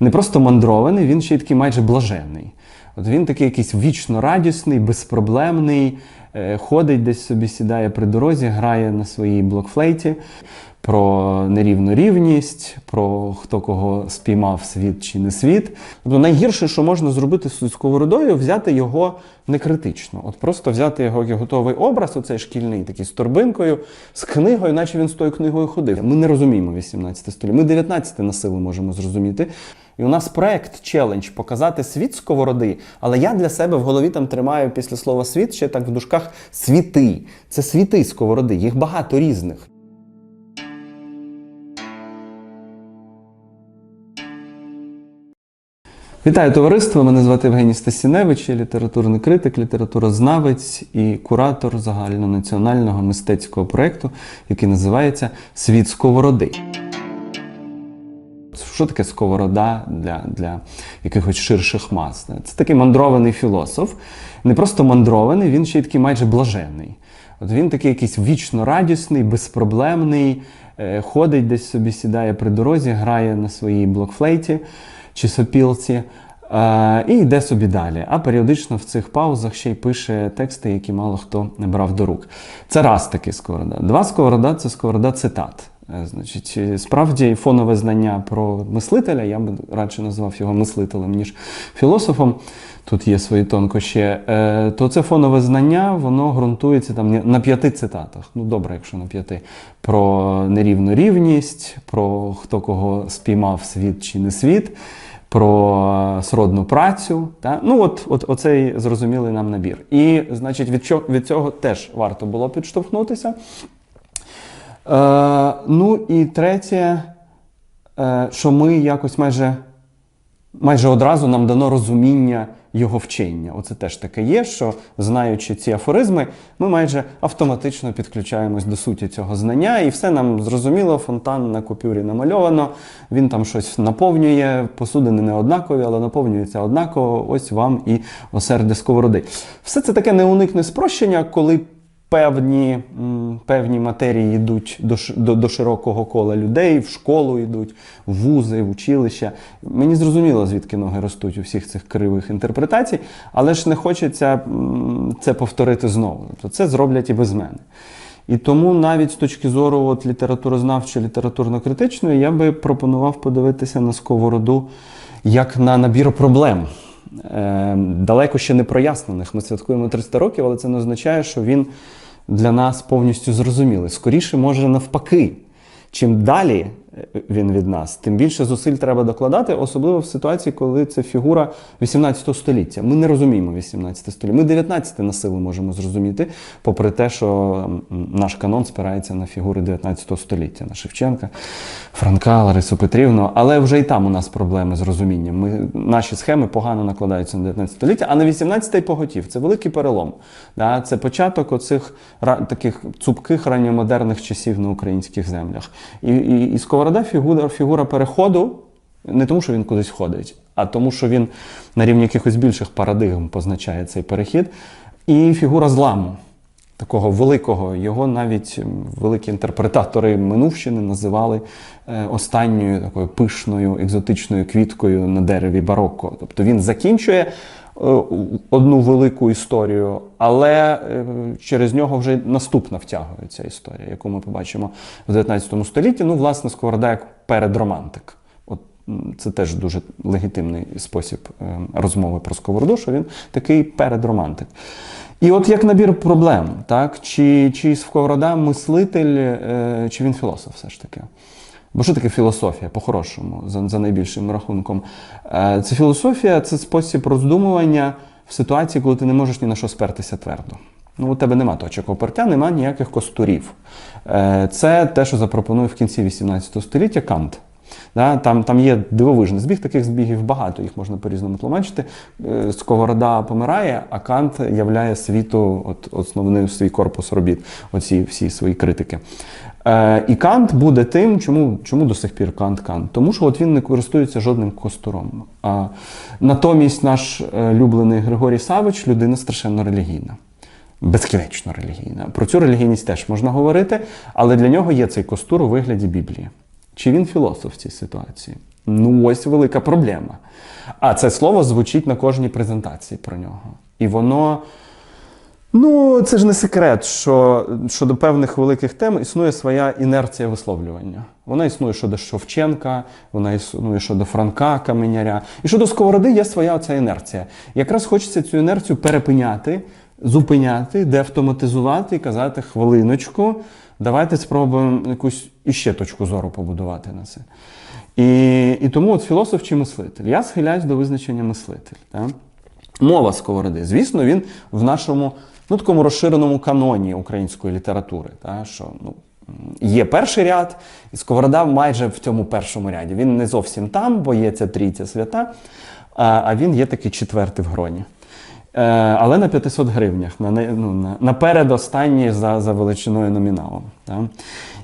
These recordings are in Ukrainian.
не просто мандрований, він ще й такий майже блаженний. От він такий якийсь вічно радісний, безпроблемний, е, ходить десь собі, сідає при дорозі, грає на своїй блокфлейті про нерівну рівність, про хто кого спіймав світ чи не світ. Тобто найгірше, що можна зробити з сковородою, взяти його не критично. От просто взяти його як готовий образ, оцей шкільний, такий з торбинкою, з книгою, наче він з тою книгою ходив. Ми не розуміємо 18 століття. Ми 19 на силу можемо зрозуміти. І у нас проект челендж показати світ сковороди, але я для себе в голові там тримаю після слова світ ще так в дужках світи. Це світи сковороди, їх багато різних. Вітаю товариство! Мене звати Євгеній Стасіневич, я літературний критик, літературознавець і куратор загальнонаціонального мистецького проєкту, який називається Світ сковороди. Що таке сковорода для, для якихось ширших мас? Це такий мандрований філософ. Не просто мандрований, він ще й такий майже блаженний. От він такий якийсь вічно радісний, безпроблемний, е, ходить десь собі, сідає при дорозі, грає на своїй блокфлейті чи сопілці. е, І йде собі далі. А періодично в цих паузах ще й пише тексти, які мало хто не брав до рук. Це раз такий сковорода. Два сковорода це сковорода цитат. Е, Значить, е, справді фонове знання про мислителя, я би радше назвав його мислителем, ніж філософом. Тут є свої тонкощі. Е, То це фонове знання, воно ґрунтується там на п'яти цитатах. Ну, добре, якщо на п'яти. Про нерівну рівність, про хто кого спіймав світ чи не світ, про сродну працю. Та? Ну, от, от оцей зрозумілий нам набір. І, значить, від, чо- від цього теж варто було підштовхнутися. Е, ну і третє, е, що ми якось майже, майже одразу нам дано розуміння його вчення. Оце теж таке є, що знаючи ці афоризми, ми майже автоматично підключаємось до суті цього знання, і все нам зрозуміло, фонтан на купюрі намальовано, він там щось наповнює, посудини не однакові, але наповнюється однаково. Ось вам і осердя сковороди. Все це таке неуникне спрощення, коли певні, певні матерії йдуть до, до, до широкого кола людей, в школу йдуть, в вузи, в училища. Мені зрозуміло, звідки ноги ростуть у всіх цих кривих інтерпретацій, але ж не хочеться це повторити знову. Тобто це зроблять і без мене. І тому навіть з точки зору от, літературознавчої, літературно-критичної, я би пропонував подивитися на сковороду як на набір проблем далеко ще не прояснених. Ми святкуємо 300 років, але це не означає, що він для нас повністю зрозумілий. Скоріше, може, навпаки. Чим далі він від нас, тим більше зусиль треба докладати, особливо в ситуації, коли це фігура 18 століття. Ми не розуміємо 18 століття. Ми 19 на силу можемо зрозуміти, попри те, що наш канон спирається на фігури 19 століття, на Шевченка, Франка, Ларису Петрівну. Але вже і там у нас проблеми з розумінням. Ми, наші схеми погано накладаються на 19 століття, а на 18 й поготів. Це великий перелом. Да? Це початок оцих таких цупких ранньомодерних часів на українських землях. І, і, і Сковорода фігура, фігура переходу не тому, що він кудись ходить, а тому, що він на рівні якихось більших парадигм позначає цей перехід. І фігура зламу. Такого великого, його навіть великі інтерпретатори минувщини називали е, останньою такою пишною екзотичною квіткою на дереві барокко. Тобто він закінчує одну велику історію, але е, через нього вже наступна втягується історія, яку ми побачимо в 19 столітті. Ну, власне, Сковорода як передромантик. От це теж дуже легітимний спосіб е, розмови про сковороду, що він такий передромантик. І от як набір проблем, так? Чи, чи Сковорода мислитель, е, чи він філософ все ж таки? Бо що таке філософія по-хорошому, за, за найбільшим рахунком? Е, Це філософія це спосіб роздумування в ситуації, коли ти не можеш ні на що спертися твердо. Ну, у тебе нема точок опертя, нема ніяких костурів. Е, Це те, що запропонує в кінці 18 століття Кант. Да, там, там є дивовижний збіг, таких збігів багато, їх можна по-різному тлумачити. Е, Сковорода помирає, а Кант являє світу от, основний свій корпус робіт, оці всі свої критики. Е, і Кант буде тим, чому, чому до сих пір Кант Кант? Тому що от він не користується жодним костуром. А, натомість наш е, люблений Григорій Савич людина страшенно релігійна безкінечно релігійна. Про цю релігійність теж можна говорити, але для нього є цей костур у вигляді Біблії. Чи він філософ в цій ситуації? Ну, ось велика проблема. А це слово звучить на кожній презентації про нього. І воно. Ну, це ж не секрет, що щодо певних великих тем існує своя інерція висловлювання. Вона існує щодо Шовченка, вона існує щодо Франка Каменяря. І щодо Сковороди є своя оця інерція. Якраз хочеться цю інерцію перепиняти, зупиняти, деавтоматизувати і казати хвилиночку, давайте спробуємо якусь іще точку зору побудувати на це. І, і тому от філософ чи мислитель. Я схиляюсь до визначення мислитель. Так? Мова сковороди. Звісно, він в нашому ну, такому розширеному каноні української літератури. Та, що, ну, є перший ряд, і сковорода майже в цьому першому ряді. Він не зовсім там, бо є ця трійця свята, а, а він є такий четвертий в гроні. Е, але на 500 гривнях, на, ну, на, на передостанній за, за величиною номіналом. Та.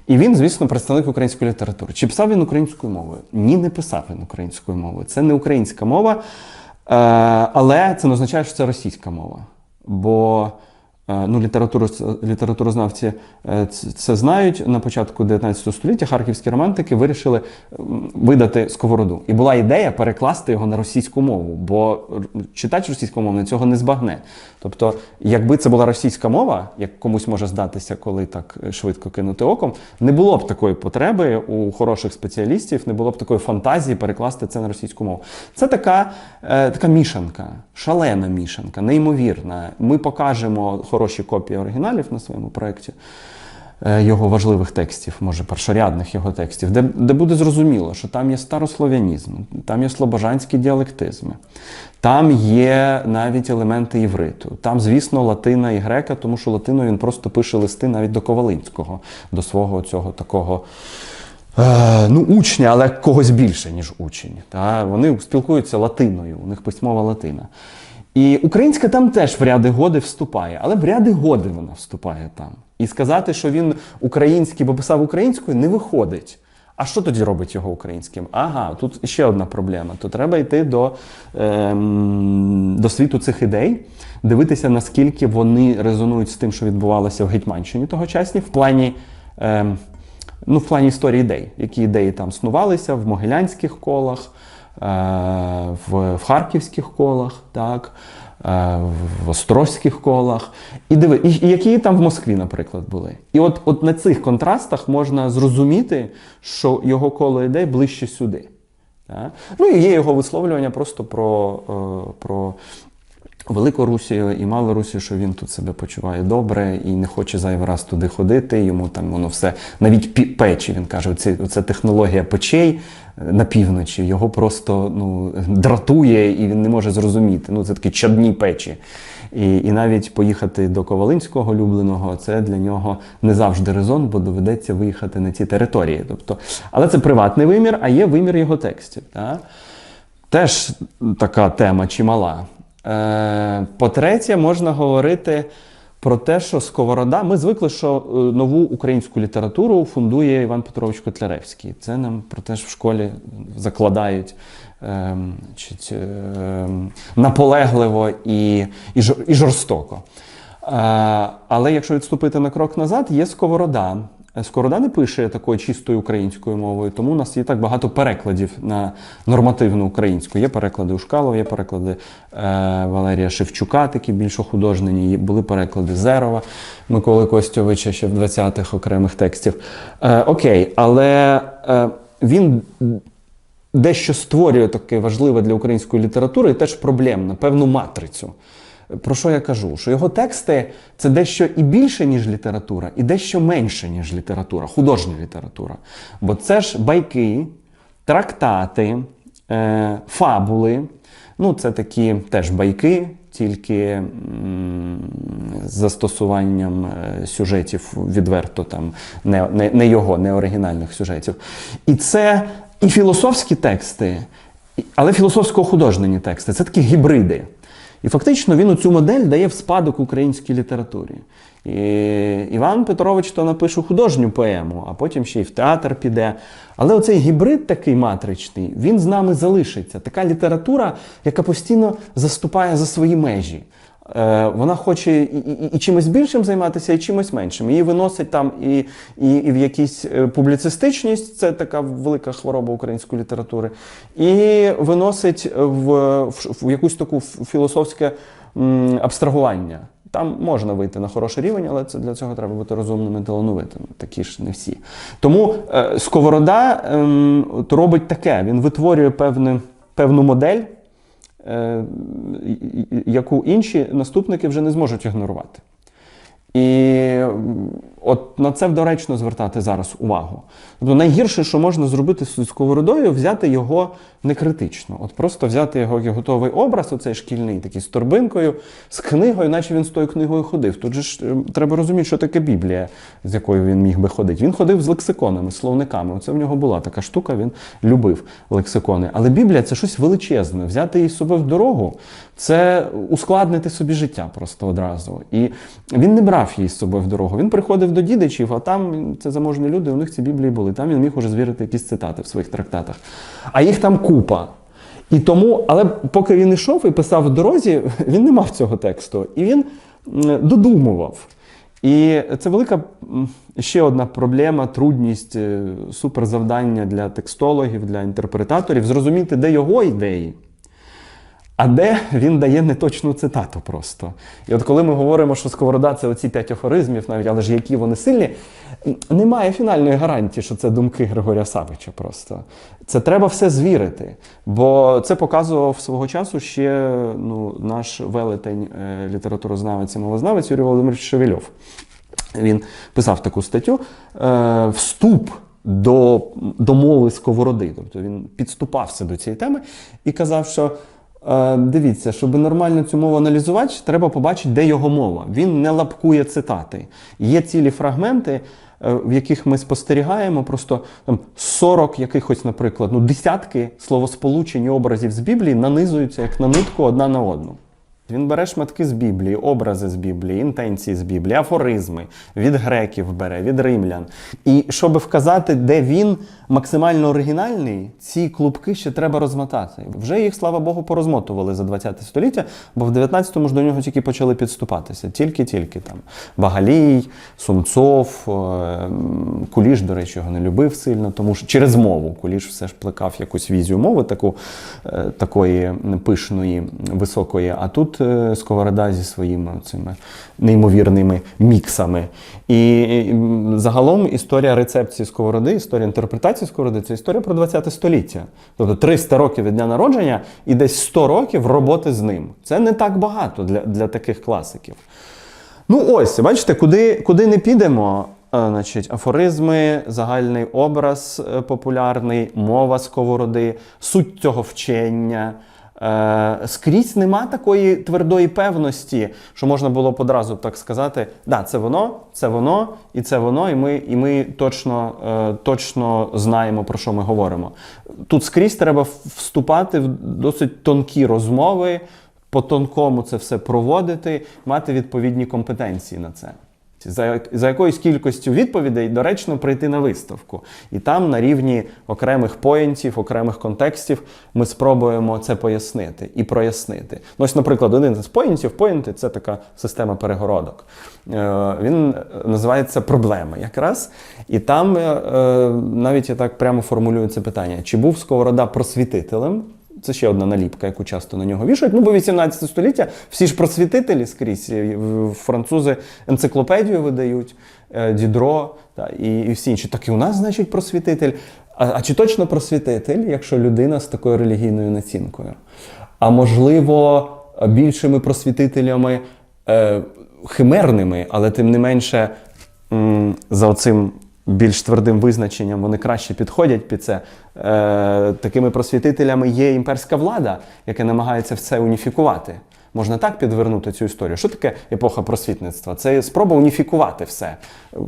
І він, звісно, представник української літератури. Чи писав він українською мовою? Ні, не писав він українською мовою. Це не українська мова, е, але це не означає, що це російська мова. Бо ну, літературознавці е, це знають. На початку 19 століття харківські романтики вирішили видати сковороду. І була ідея перекласти його на російську мову, бо читач російськомовний цього не збагне. Тобто, якби це була російська мова, як комусь може здатися, коли так швидко кинути оком, не було б такої потреби у хороших спеціалістів, не було б такої фантазії перекласти це на російську мову. Це така, е, така мішанка, шалена мішанка, неймовірна. Ми покажемо хороші копії оригіналів на своєму проєкті. е, Його важливих текстів, може, першорядних його текстів, де, де буде зрозуміло, що там є старослов'янізм, там є слобожанські діалектизми, там є навіть елементи івриту. Там, звісно, латина і грека, тому що латиною він просто пише листи навіть до Ковалинського, до свого цього такого. Е, ну, учня, але когось більше, ніж учень. Та? Вони спілкуються латиною, у них письмова латина. І українська там теж в ряди годи вступає, але в ряди годи вона вступає там. І сказати, що він український, бо писав українською, не виходить. А що тоді робить його українським? Ага, тут ще одна проблема. То треба йти до, ем, до світу цих ідей, дивитися, наскільки вони резонують з тим, що відбувалося в Гетьманщині тогочасні, в плані. Ем, ну, в плані історії ідей, які ідеї там снувалися в могилянських колах, е, в, в харківських колах, так, е, в острозьких колах, і диви, і, які там в Москві, наприклад, були. І от, от на цих контрастах можна зрозуміти, що його коло ідей ближче сюди. Так? Ну і є його висловлювання просто про, е, про Велику Русію і Малу Русію, що він тут себе почуває добре і не хоче зайвий раз туди ходити. Йому там воно все навіть печі. Він каже, оце, оце технологія печей е, на півночі. Його просто ну, дратує і він не може зрозуміти. Ну, це такі чадні печі. І, і навіть поїхати до Ковалинського улюбленого це для нього не завжди резон, бо доведеться виїхати на ці території. Тобто, але це приватний вимір, а є вимір його текстів. Так? Теж така тема чимала. Е, по-третє, можна говорити про те, що Сковорода. Ми звикли, що е, нову українську літературу фундує Іван Петрович Котляревський. Це нам про те що в школі закладають чи, чи, ем, наполегливо і, і, жор- і жорстоко. Е, але якщо відступити на крок назад, є Сковорода. Е, Сковорода не пише такою чистою українською мовою, тому у нас є так багато перекладів на нормативну українську. Є переклади Ушкалова, є переклади е, Валерія Шевчука, такі більш художнені, були переклади Зерова, Миколи Костьовича ще в 20-х окремих текстів. Е, окей, але е, він дещо створює таке важливе для української літератури і теж проблемне, певну матрицю. Про що я кажу? Що його тексти це дещо і більше, ніж література, і дещо менше, ніж література, художня література. Бо це ж байки, трактати, е, фабули. Ну, це такі теж байки, тільки з застосуванням е, сюжетів відверто там не, не, не його, не оригінальних сюжетів. І це і філософські тексти, але філософсько-художнені тексти. Це такі гібриди. І фактично він цю модель дає в спадок українській літературі. І Іван Петрович то напише художню поему, а потім ще й в театр піде. Але оцей гібрид такий матричний, він з нами залишиться. Така література, яка постійно заступає за свої межі. Е, Вона хоче і, і, і чимось більшим займатися, і чимось меншим. Її виносить там і, і, і в якісь е, публіцистичність, це така велика хвороба української літератури, і виносить в, в, в якусь таку філософське м, абстрагування. Там можна вийти на хороший рівень, але це для цього треба бути розумним і талановитим. Такі ж не всі. Тому е, Сковорода от робить таке: він витворює певне, певну модель, е, яку інші наступники вже не зможуть ігнорувати. І от на це доречно звертати зараз увагу. Тобто найгірше, що можна зробити з сковородою, взяти його не критично. От просто взяти його як готовий образ, оцей шкільний, такий з торбинкою, з книгою, наче він з тою книгою ходив. Тут же ж е, треба розуміти, що таке Біблія, з якою він міг би ходити. Він ходив з лексиконами, словниками. Оце в нього була така штука, він любив лексикони. Але Біблія це щось величезне. Взяти її з собою в дорогу це ускладнити собі життя просто одразу. І він не брав її з собою в дорогу. Він приходив до дідичів, а там це заможні люди, у них ці біблії були. Там він міг уже звірити якісь цитати в своїх трактатах. А їх там купа. І тому, але поки він йшов і писав в дорозі, він не мав цього тексту. І він додумував. І це велика ще одна проблема, трудність, е, суперзавдання для текстологів, для інтерпретаторів зрозуміти, де його ідеї, а де він дає неточну цитату просто. І от коли ми говоримо, що сковорода це оці п'ять афоризмів, навіть, але ж які вони сильні, немає фінальної гарантії, що це думки Григорія Савича просто. Це треба все звірити. Бо це показував свого часу ще ну, наш велетень е, літературознавець і мовознавець Юрій Володимирович Шевельов. Він писав таку статтю е, Вступ до, до мови сковороди. Тобто він підступався до цієї теми і казав, що дивіться, щоб нормально цю мову аналізувати, треба побачити, де його мова. Він не лапкує цитати. Є цілі фрагменти. е, В яких ми спостерігаємо просто там 40 якихось, наприклад, ну десятки словосполучень і образів з Біблії нанизуються як на нитку одна на одну. Він бере шматки з Біблії, образи з Біблії, інтенції з Біблії, афоризми, від греків бере, від римлян. І щоб вказати, де він максимально оригінальний, ці клубки ще треба розмотати. Вже їх, слава Богу, порозмотували за 20 століття, бо в 19-му ж до нього тільки почали підступатися. Тільки-тільки там. Багалій, Сумцов, е, Куліш, до речі, його не любив сильно, тому що через мову Куліш все ж плекав якусь візію мови, таку, е, такої пишної, високої. А тут е, Сковорода зі своїми цими неймовірними міксами. І загалом історія рецепції сковороди, історія інтерпретації сковороди це історія про 20 століття. Тобто 300 років від дня народження і десь 100 років роботи з ним. Це не так багато для, для таких класиків. Ну ось, бачите, куди, куди не підемо. е, Значить, афоризми, загальний образ е, популярний, мова сковороди, суть цього вчення. Е, скрізь нема такої твердої певності, що можна було б одразу так сказати: да, це воно, це воно, і це воно, і ми, і ми точно, е, точно знаємо, про що ми говоримо. Тут скрізь треба вступати в досить тонкі розмови, по тонкому це все проводити, мати відповідні компетенції на це. За, за якоюсь кількістю відповідей доречно прийти на виставку. І там на рівні окремих поєнтів, окремих контекстів ми спробуємо це пояснити і прояснити. Ну, ось, наприклад, один з поєнтів, поєнти це така система перегородок. Е, він називається проблема якраз. І там е, е, навіть я так прямо формулюю це питання: чи був Сковорода просвітителем? Це ще одна наліпка, яку часто на нього вішають. Ну, бо 18 століття всі ж просвітителі скрізь. Французи енциклопедію видають, е, Дідро та, і, і всі інші. Так і у нас, значить, просвітитель. А, а чи точно просвітитель, якщо людина з такою релігійною націнкою? А можливо, більшими просвітителями е, химерними, але тим не менше м, за оцим більш твердим визначенням вони краще підходять під це. Е, такими просвітителями є імперська влада, яка намагається все уніфікувати. Можна так підвернути цю історію. Що таке епоха просвітництва? Це спроба уніфікувати все.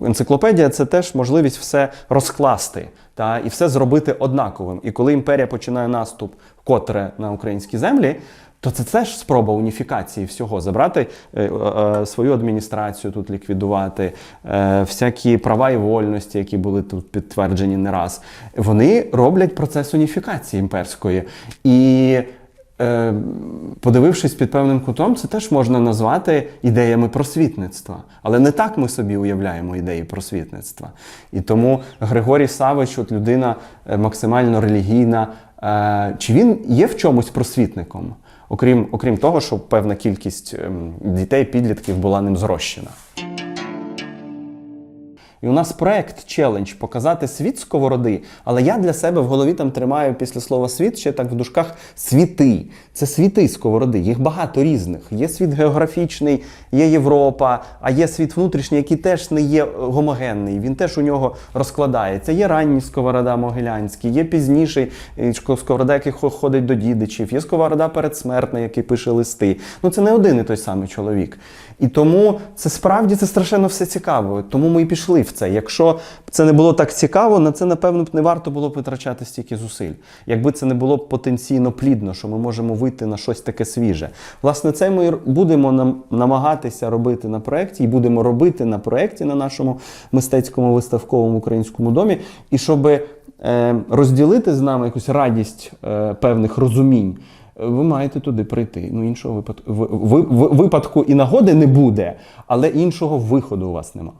Енциклопедія це теж можливість все розкласти та, і все зробити однаковим. І коли імперія починає наступ вкотре на українські землі, то це теж спроба уніфікації всього, забрати е, е, свою адміністрацію тут ліквідувати, е, всякі права і вольності, які були тут підтверджені не раз. Вони роблять процес уніфікації імперської. І е, подивившись під певним кутом, це теж можна назвати ідеями просвітництва. Але не так ми собі уявляємо ідеї просвітництва. І тому Григорій Савич, от людина е, максимально релігійна, е, чи він є в чомусь просвітником? Окрім, окрім того, що певна кількість ем, дітей, підлітків була ним зрощена. І у нас проект челендж показати світ сковороди, але я для себе в голові там тримаю після слова світ ще так в дужках світи. Це світи сковороди, їх багато різних. Є світ географічний, є Європа, а є світ внутрішній, який теж не є е, гомогенний. Він теж у нього розкладається. Є ранній сковорода могилянський, є пізніший е, сковорода, який ходить до дідичів, є сковорода передсмертна, який пише листи. Ну це не один і той самий чоловік. І тому це справді це страшенно все цікаво. Тому ми і пішли це. Якщо це не було так цікаво, на це напевно б не варто було б витрачати стільки зусиль. Якби це не було потенційно плідно, що ми можемо вийти на щось таке свіже. Власне, це ми будемо нам намагатися робити на проєкті, і будемо робити на проєкті на нашому мистецькому виставковому українському домі. І щоб е, розділити з нами якусь радість е, певних розумінь. Ви маєте туди прийти. Ну, іншого випадку, ви- ви- ви- випадку і нагоди не буде, але іншого виходу у вас нема.